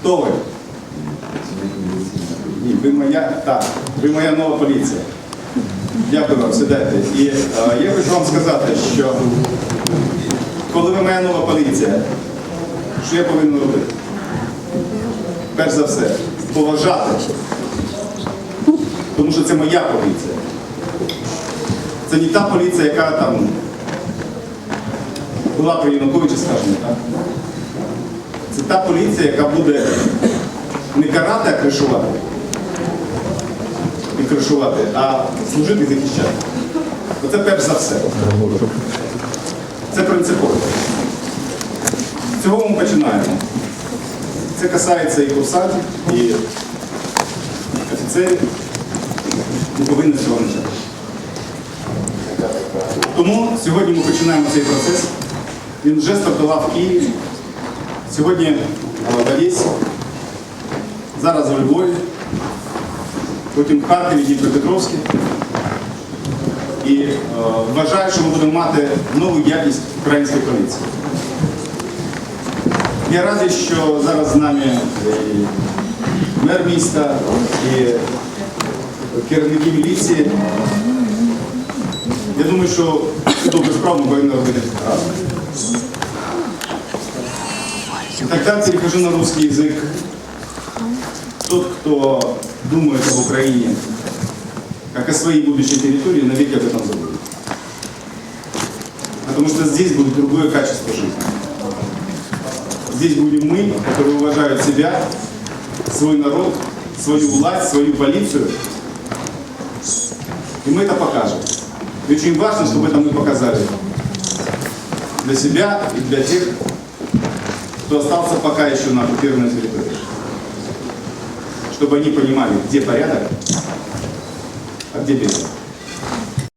Хто ви? Ні, ви моя, так, ви моя нова поліція. Дякую вам, сідайте. І е, я хочу вам сказати, що коли ви моя нова поліція, що я повинен робити? Перш за все, поважати. Тому що це моя поліція. Це не та поліція, яка там була при Януковичі, скажімо так. Це та поліція, яка буде не карати, а кришувати. І кришувати, а служити і захищати. Оце перш за все. Це принципово. Цього ми починаємо. Це касається і курсантів, і офіцерів. Ми повинні цього почати. Тому сьогодні ми починаємо цей процес. Він вже стартував в Києві. Сьогодні е, в Одесі, зараз у Львові, потім в Харкові, Дніпропетровській. І е, вважаю, що ми будемо мати нову якість української поліції. Я радий, що зараз з нами і мер міста, і керівники міліції. Я думаю, що добру справу ми повинні робити разом. Тогда перехожу на русский язык. Тот, кто думает об Украине, как о своей будущей территории, навеки об этом забудет. Потому что здесь будет другое качество жизни. Здесь будем мы, которые уважают себя, свой народ, свою власть, свою полицию. И мы это покажем. И очень важно, чтобы это мы показали для себя и для тех, кто остался пока еще на оккупированной территории. Чтобы они понимали, где порядок, а где беспорядок.